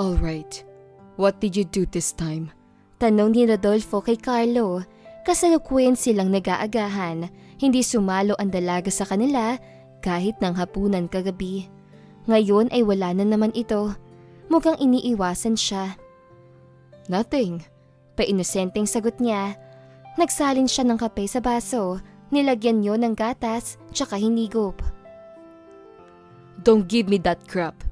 All right. What did you do this time? Tanong ni Rodolfo kay Carlo. Kasalukuyan silang nag-aagahan. Hindi sumalo ang dalaga sa kanila kahit ng hapunan kagabi. Ngayon ay wala na naman ito. Mukhang iniiwasan siya. Nothing. Painosenteng sagot niya. Nagsalin siya ng kape sa baso. Nilagyan niyo ng gatas tsaka hinigop. Don't give me that crap.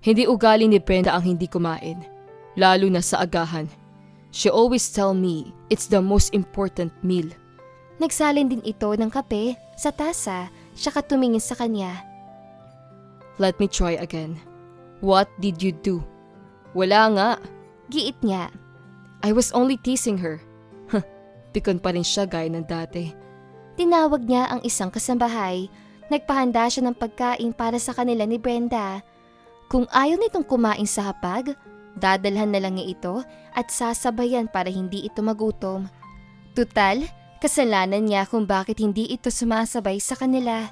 Hindi ugali ni Brenda ang hindi kumain. Lalo na sa agahan. She always tell me it's the most important meal. Nagsalin din ito ng kape sa tasa tsaka tumingin sa kanya. Let me try again. What did you do? Wala nga. Giit niya. I was only teasing her. Huh, pikon pa rin siya gaya ng dati. Tinawag niya ang isang kasambahay. Nagpahanda siya ng pagkain para sa kanila ni Brenda. Kung ayaw nitong kumain sa hapag, dadalhan na lang niya ito at sasabayan para hindi ito magutom. Tutal, kasalanan niya kung bakit hindi ito sumasabay sa kanila.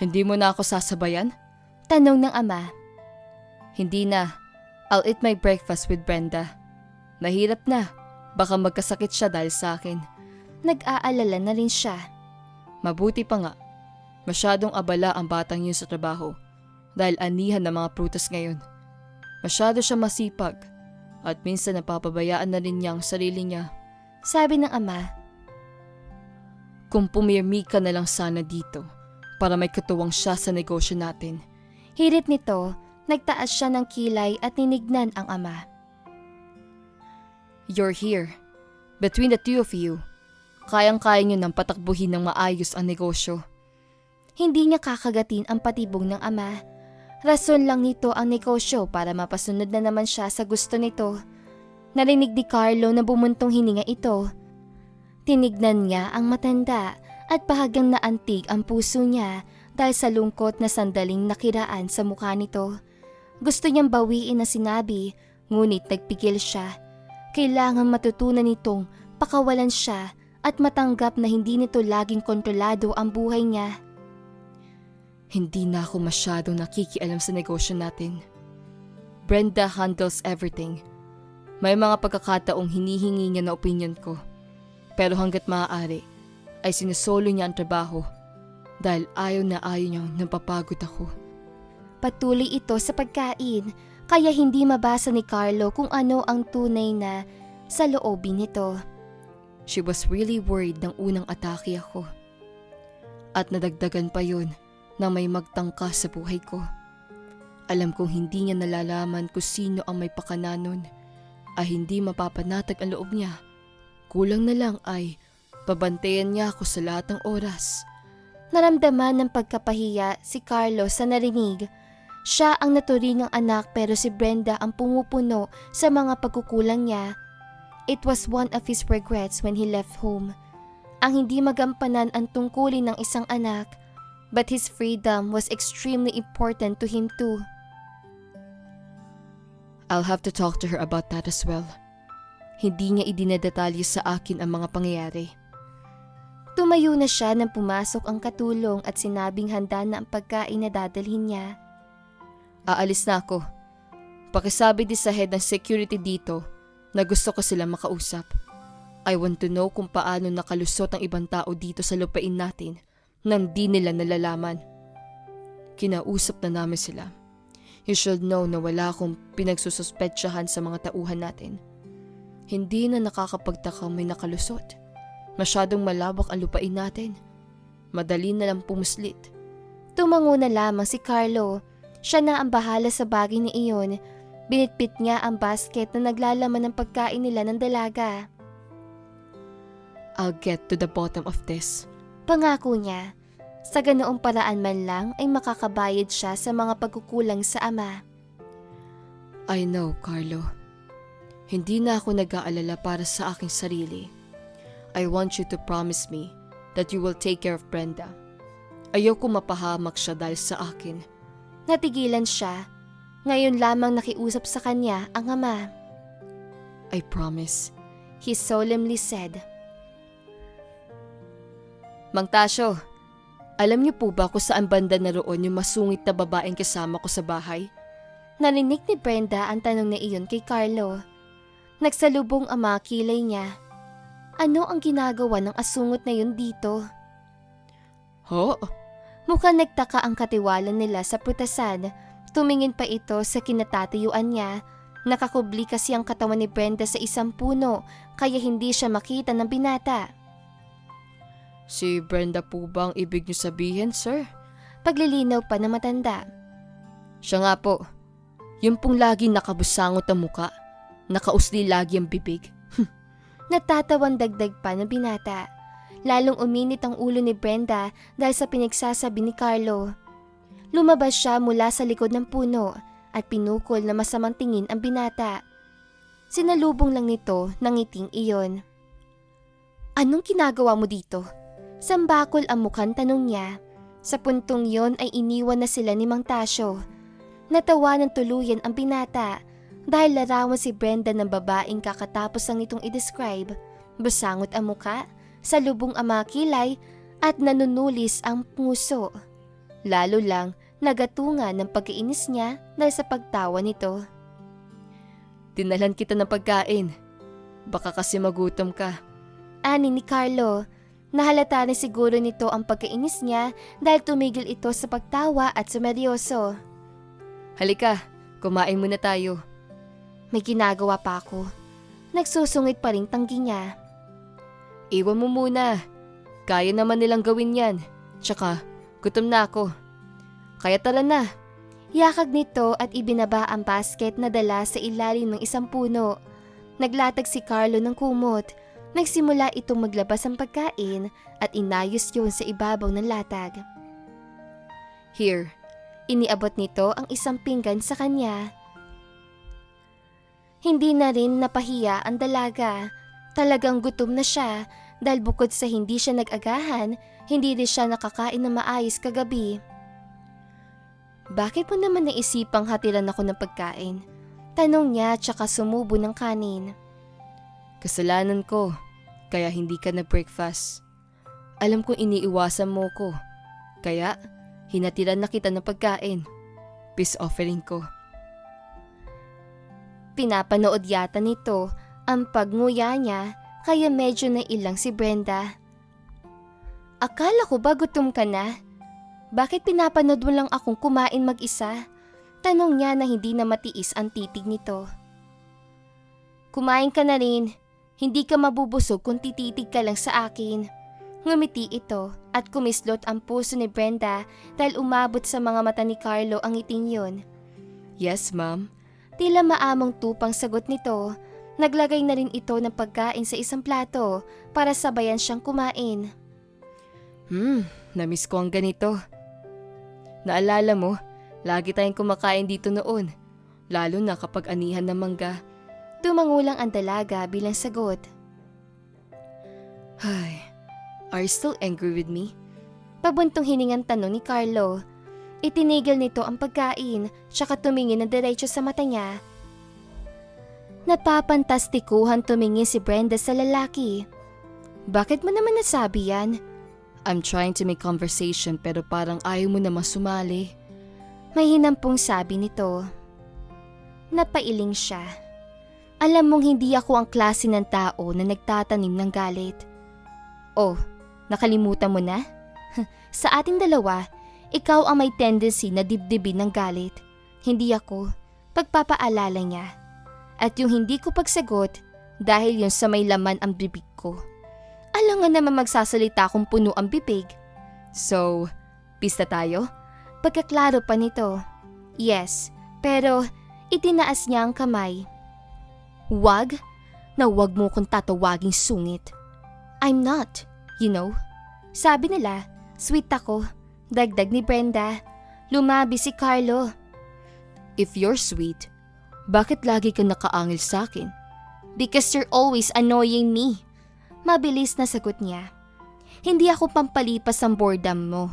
Hindi mo na ako sasabayan? Tanong ng ama. Hindi na. I'll eat my breakfast with Brenda. Nahirap na. Baka magkasakit siya dahil sa akin. Nag-aalala na rin siya. Mabuti pa nga. Masyadong abala ang batang yun sa trabaho dahil anihan ng mga prutas ngayon. Masyado siya masipag at minsan napapabayaan na rin niya ang sarili niya. Sabi ng ama. Kung pumirmi ka na lang sana dito para may katuwang siya sa negosyo natin. Hirit nito, nagtaas siya ng kilay at ninignan ang ama. You're here. Between the two of you, kayang-kaya niyo nang patakbuhin ng maayos ang negosyo. Hindi niya kakagatin ang patibong ng ama. Rason lang nito ang negosyo para mapasunod na naman siya sa gusto nito. Narinig ni Carlo na bumuntong hininga ito. Tinignan niya ang matanda at bahagyang naantig ang puso niya dahil sa lungkot na sandaling nakiraan sa mukha nito. Gusto niyang bawiin na sinabi, ngunit nagpigil siya. Kailangan matutunan nitong pakawalan siya at matanggap na hindi nito laging kontrolado ang buhay niya. Hindi na ako masyadong nakikialam sa negosyo natin. Brenda handles everything. May mga pagkakataong hinihingi niya na opinion ko. Pero hanggat maaari, ay sinisolo niya ang trabaho dahil ayaw na ayaw niyang napapagod ako. Patuloy ito sa pagkain, kaya hindi mabasa ni Carlo kung ano ang tunay na sa loobin nito. She was really worried ng unang atake ako. At nadagdagan pa yun na may magtangka sa buhay ko. Alam kong hindi niya nalalaman kung sino ang may pakananon ay hindi mapapanatag ang loob niya. Kulang na lang ay pabantayan niya ako sa lahat ng oras. Naramdaman ng pagkapahiya si Carlo sa narinig. Siya ang naturingang anak pero si Brenda ang pumupuno sa mga pagkukulang niya. It was one of his regrets when he left home. Ang hindi magampanan ang tungkulin ng isang anak, but his freedom was extremely important to him too. I'll have to talk to her about that as well. Hindi niya idinadetalye sa akin ang mga pangyayari. Tumayo na siya nang pumasok ang katulong at sinabing handa na ang pagkain na dadalhin niya. Aalis na ako. Pakisabi din sa head ng security dito na gusto ko sila makausap. I want to know kung paano nakalusot ang ibang tao dito sa lupain natin nang di nila nalalaman. Kinausap na namin sila. You should know na wala akong pinagsususpetsyahan sa mga tauhan natin. Hindi na nakakapagtaka may nakalusot. Masyadong malawak ang lupain natin. Madali na lang pumuslit. Tumango na lamang si Carlo. Siya na ang bahala sa bagay na iyon. Binitbit niya ang basket na naglalaman ng pagkain nila ng dalaga. I'll get to the bottom of this. Pangako niya. Sa ganoong paraan man lang ay makakabayad siya sa mga pagkukulang sa ama. I know, Carlo. Hindi na ako nag-aalala para sa aking sarili. I want you to promise me that you will take care of Brenda. Ayoko mapahamak siya dahil sa akin. Natigilan siya. Ngayon lamang nakiusap sa kanya ang ama. I promise. He solemnly said. Mang Tasyo, alam niyo po ba kung saan banda naroon yung masungit na babaeng kasama ko sa bahay? Narinig ni Brenda ang tanong na iyon kay Carlo. Nagsalubong ang mga kilay niya. Ano ang ginagawa ng asungot na yun dito? Ho? Mukhang nagtaka ang katiwala nila sa prutasan. Tumingin pa ito sa kinatatayuan niya. Nakakubli kasi ang katawan ni Brenda sa isang puno kaya hindi siya makita ng binata. Si Brenda po ba ang ibig niyo sabihin, sir? Paglilinaw pa na matanda. Siya nga po. Yung pong lagi nakabusangot ang muka. Nakausli lagi ang bibig. Natatawang dagdag pa ng binata. Lalong uminit ang ulo ni Brenda dahil sa pinagsasabi ni Carlo. Lumabas siya mula sa likod ng puno at pinukol na masamang tingin ang binata. Sinalubong lang nito ng ngiting iyon. Anong ginagawa mo dito? Sambakol ang mukhang tanong niya. Sa puntong yon ay iniwan na sila ni Mang Tasyo. Natawa ng tuluyan ang binata dahil larawan si Brenda ng babaeng kakatapos lang nitong i-describe. Basangot ang muka, salubong ang mga kilay at nanunulis ang puso. Lalo lang nagatungan ng pagkainis niya dahil sa pagtawa nito. Dinalan kita ng pagkain. Baka kasi magutom ka. Ani ni Carlo, nahalata na siguro nito ang pagkainis niya dahil tumigil ito sa pagtawa at sumeryoso. Halika, kumain muna tayo. May ginagawa pa ako. Nagsusungit pa rin tanggi niya. Iwan mo muna. Kaya naman nilang gawin yan. Tsaka, gutom na ako. Kaya tara na. Yakag nito at ibinaba ang basket na dala sa ilalim ng isang puno. Naglatag si Carlo ng kumot. Nagsimula itong maglabas ng pagkain at inayos yun sa ibabaw ng latag. Here. Iniabot nito ang isang pinggan sa kanya. Hindi na rin napahiya ang dalaga. Talagang gutom na siya dahil bukod sa hindi siya nag-agahan, hindi rin siya nakakain na maayos kagabi. Bakit mo naman naisipang hatiran ako ng pagkain? Tanong niya tsaka sumubo ng kanin. Kasalanan ko. Kaya hindi ka na-breakfast. Alam kong iniiwasan mo ko. Kaya, hinatiran na kita ng pagkain. Peace offering ko. Pinapanood yata nito ang pagnguya niya kaya medyo nailang si Brenda. Akala ko ba gutom ka na? Bakit pinapanood mo lang akong kumain mag-isa? Tanong niya na hindi na matiis ang titig nito. Kumain ka na rin. Hindi ka mabubusog kung tititig ka lang sa akin. Ngumiti ito at kumislot ang puso ni Brenda dahil umabot sa mga mata ni Carlo ang ngiting yun. Yes, ma'am. Tila maamong tupang sagot nito. Naglagay na rin ito ng pagkain sa isang plato para sabayan siyang kumain. Hmm, namiss ko ang ganito. Naalala mo, lagi tayong kumakain dito noon. Lalo na kapag anihan ng mangga. Tumangulang ang dalaga bilang sagot. Ay, are you still angry with me? Pabuntong hiningang tanong ni Carlo. Itinigil nito ang pagkain, tsaka tumingin ng diretso sa mata niya. Napapantastikuhan tumingin si Brenda sa lalaki. Bakit mo naman nasabi yan? I'm trying to make conversation pero parang ayaw mo naman sumali. May hinampong sabi nito. Napailing siya. Alam mong hindi ako ang klase ng tao na nagtatanim ng galit. Oh, nakalimutan mo na? Sa ating dalawa, ikaw ang may tendency na dibdibin ng galit. Hindi ako. Pagpapaalala niya. At yung hindi ko pagsagot dahil yun sa may laman ang bibig ko. Alam nga naman magsasalita kung puno ang bibig. So, pista tayo? Pagkaklaro pa nito. Yes, pero itinaas niya ang kamay. Wag na wag mo kong tatawaging sungit. I'm not, you know. Sabi nila, sweet ako. Dagdag ni Brenda. Lumabi si Carlo. If you're sweet, bakit lagi ka nakaangil sa akin? Because you're always annoying me. Mabilis na sagot niya. Hindi ako pampalipas ang boredom mo,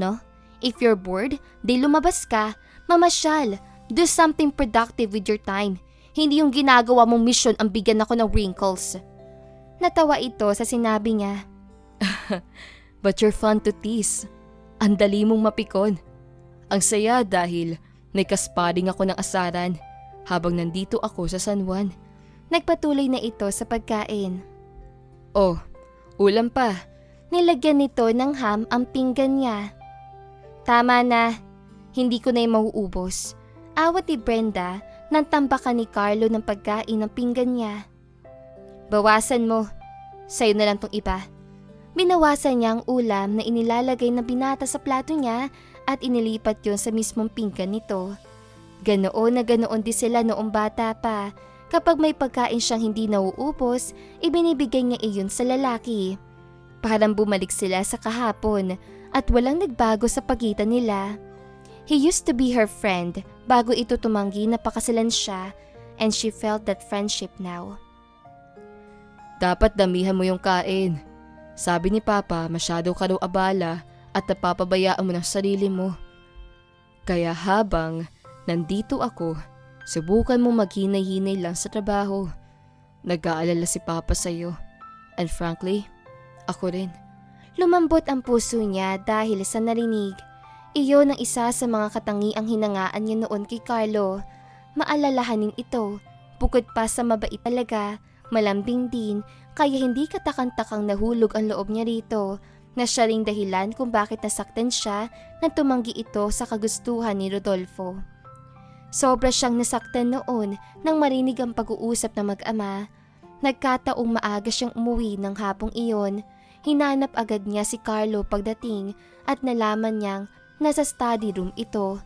no? If you're bored, di lumabas ka, mamasyal, do something productive with your time. Hindi yung ginagawa mong mission ang bigyan ako ng wrinkles. Natawa ito sa sinabi niya. But you're fun to tease. Ang dali mong mapikon. Ang saya dahil Nagkasparing ako ng asaran habang nandito ako sa San Juan. Nagpatuloy na ito sa pagkain. Oh, ulam pa. Nilagyan nito ng ham ang pinggan niya. Tama na, hindi ko na yung mauubos. Awat ni Brenda nang tambakan ni Carlo ng pagkain ng pinggan niya. Bawasan mo, sa'yo na lang tong iba. Binawasan niya ang ulam na inilalagay na binata sa plato niya at inilipat yon sa mismong pinggan nito. Ganoon na ganoon din sila noong bata pa. Kapag may pagkain siyang hindi nauubos, ibinibigay niya iyon sa lalaki. Parang bumalik sila sa kahapon at walang nagbago sa pagitan nila. He used to be her friend bago ito tumanggi na pakasalan siya and she felt that friendship now. Dapat damihan mo yung kain. Sabi ni Papa, masyado ka daw abala at napapabayaan mo ng sarili mo. Kaya habang nandito ako, subukan mo maghinay-hinay lang sa trabaho. Nag-aalala si Papa sa'yo. And frankly, ako rin. Lumambot ang puso niya dahil sa narinig. Iyon ang isa sa mga katangiang hinangaan niya noon kay Carlo. Maalalahanin ito, bukod pa sa mabait talaga, malambing din, kaya hindi katakan-takang nahulog ang loob niya rito na siya ring dahilan kung bakit nasaktan siya nang tumanggi ito sa kagustuhan ni Rodolfo. Sobra siyang nasaktan noon nang marinig ang pag-uusap ng mag-ama. Nagkataong maaga siyang umuwi ng hapong iyon. Hinanap agad niya si Carlo pagdating at nalaman niyang nasa study room ito.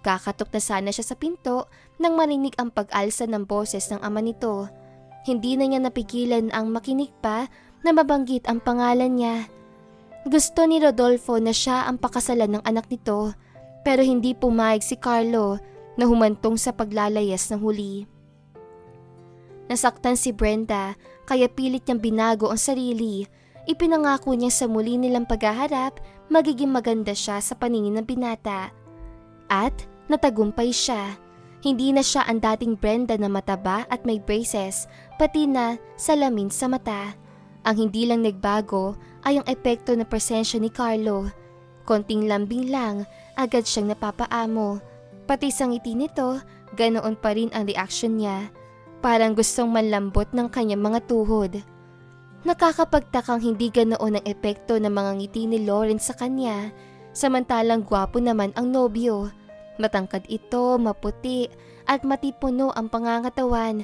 Kakatok na sana siya sa pinto nang marinig ang pag-alsa ng boses ng ama nito. Hindi na niya napigilan ang makinig pa na mabanggit ang pangalan niya. Gusto ni Rodolfo na siya ang pakasalan ng anak nito pero hindi pumayag si Carlo na humantong sa paglalayas ng huli. Nasaktan si Brenda kaya pilit niyang binago ang sarili. Ipinangako niya sa muli nilang paghaharap magiging maganda siya sa paningin ng binata. At natagumpay siya. Hindi na siya ang dating Brenda na mataba at may braces, pati na salamin sa mata. Ang hindi lang nagbago ay ang epekto na presensya ni Carlo. Konting lambing lang, agad siyang napapaamo. Pati sa ngiti nito, ganoon pa rin ang reaction niya. Parang gustong manlambot ng kanyang mga tuhod. Nakakapagtakang hindi ganoon ang epekto ng mga ngiti ni Lawrence sa kanya, samantalang gwapo naman ang nobyo. Matangkad ito, maputi, at matipuno ang pangangatawan.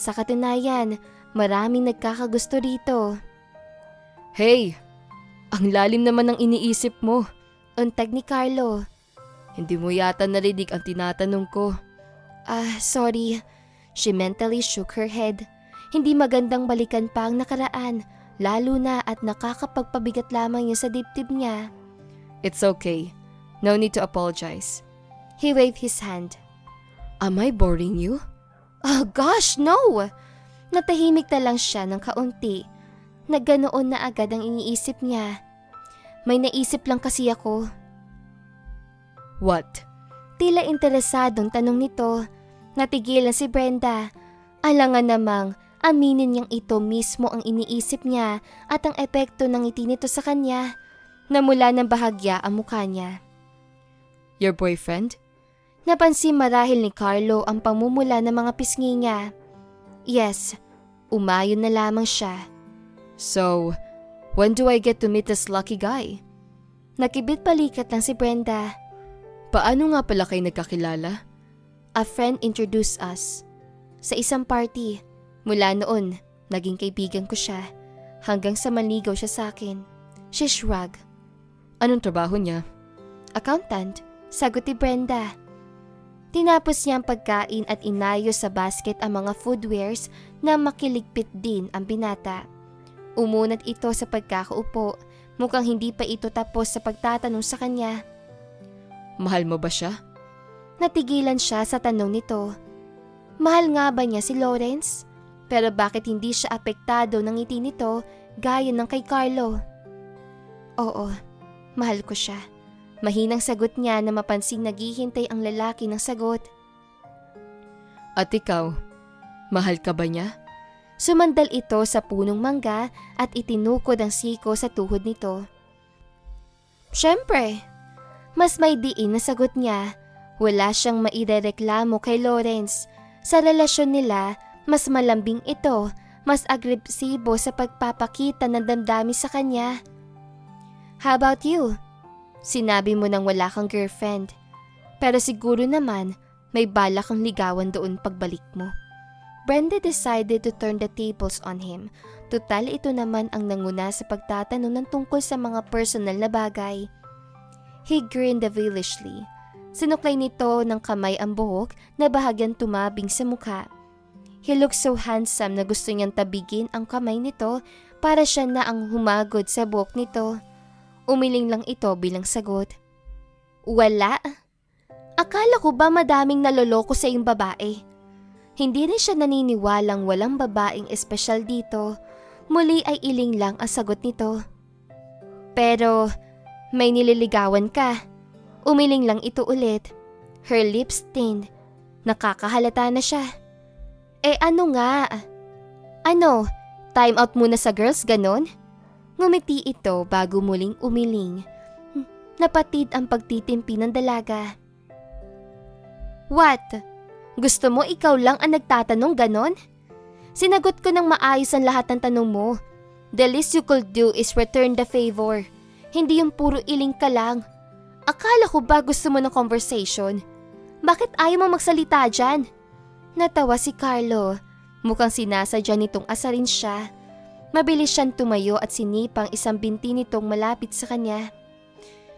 Sa katunayan, maraming nagkakagusto rito. Hey! Ang lalim naman ng iniisip mo. Untag ni Carlo. Hindi mo yata narinig ang tinatanong ko. Ah, sorry. She mentally shook her head. Hindi magandang balikan pa ang nakaraan, lalo na at nakakapagpabigat lamang yun sa dibdib niya. It's okay. No need to apologize. He waved his hand. Am I boring you? Oh gosh, no! Natahimik na lang siya ng kaunti. Nagganoon na agad ang iniisip niya. May naisip lang kasi ako. What? Tila interesadong tanong nito. Natigilan si Brenda. Alangan namang aminin niyang ito mismo ang iniisip niya at ang epekto ng ngiti nito sa kanya. Namula ng bahagya ang mukha niya. Your boyfriend? Napansin marahil ni Carlo ang pamumula ng mga pisngi niya. Yes, umayon na lamang siya. So, when do I get to meet this lucky guy? Nakibit palikat lang si Brenda. Paano nga pala kayo nagkakilala? A friend introduced us. Sa isang party. Mula noon, naging kaibigan ko siya. Hanggang sa maligaw siya sa akin. She shrugged. Anong trabaho niya? Accountant, sagot ni Brenda. Tinapos niya ang pagkain at inayos sa basket ang mga foodwares na makiligpit din ang binata. Umunat ito sa pagkakaupo, mukhang hindi pa ito tapos sa pagtatanong sa kanya. Mahal mo ba siya? Natigilan siya sa tanong nito. Mahal nga ba niya si Lawrence? Pero bakit hindi siya apektado ng ngiti nito gaya ng kay Carlo? Oo, mahal ko siya. Mahinang sagot niya na mapansing naghihintay ang lalaki ng sagot. At ikaw, mahal ka ba niya? Sumandal ito sa punong mangga at itinukod ang siko sa tuhod nito. Siyempre, mas may diin na sagot niya. Wala siyang mairereklamo kay Lawrence. Sa relasyon nila, mas malambing ito, mas agresibo sa pagpapakita ng damdamin sa kanya. How about you? Sinabi mo nang wala kang girlfriend. Pero siguro naman, may balak kang ligawan doon pagbalik mo. Brenda decided to turn the tables on him. Total ito naman ang nanguna sa pagtatanong ng tungkol sa mga personal na bagay. He grinned devilishly. Sinuklay nito ng kamay ang buhok na bahagyang tumabing sa mukha. He looked so handsome na gusto niyang tabigin ang kamay nito para siya na ang humagod sa buhok nito. Umiling lang ito bilang sagot. Wala. Akala ko ba madaming naloloko sa iyong babae? Hindi rin siya naniniwalang walang babaeng espesyal dito. Muli ay iling lang ang sagot nito. Pero may nililigawan ka. Umiling lang ito ulit. Her lips thinned. Nakakahalata na siya. Eh ano nga? Ano? Time out muna sa girls, ganon? Ngumiti ito bago muling umiling. Hmm, Napatid ang pagtitimpi ng dalaga. What? Gusto mo ikaw lang ang nagtatanong ganon? Sinagot ko ng maayos ang lahat ng tanong mo. The least you could do is return the favor. Hindi yung puro iling ka lang. Akala ko ba gusto mo ng conversation? Bakit ayaw mo magsalita dyan? Natawa si Carlo. Mukhang sinasadya nitong asarin siya. Mabilis siyang tumayo at sinipang isang binti nitong malapit sa kanya.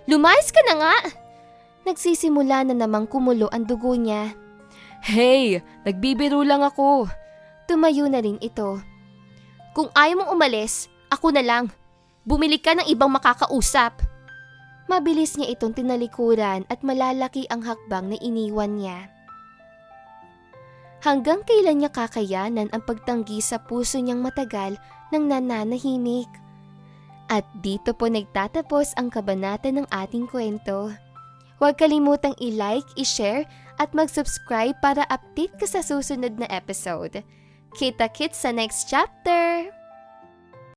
Lumayas ka na nga! Nagsisimula na namang kumulo ang dugo niya. Hey, nagbibiro lang ako. Tumayo na rin ito. Kung ayaw mong umalis, ako na lang. Bumili ka ng ibang makakausap. Mabilis niya itong tinalikuran at malalaki ang hakbang na iniwan niya. Hanggang kailan niya kakayanan ang pagtanggi sa puso niyang matagal ng nananahimik. At dito po nagtatapos ang kabanata ng ating kwento. Huwag kalimutang i-like, i-share at mag-subscribe para update ka sa susunod na episode. Kita-kits sa next chapter!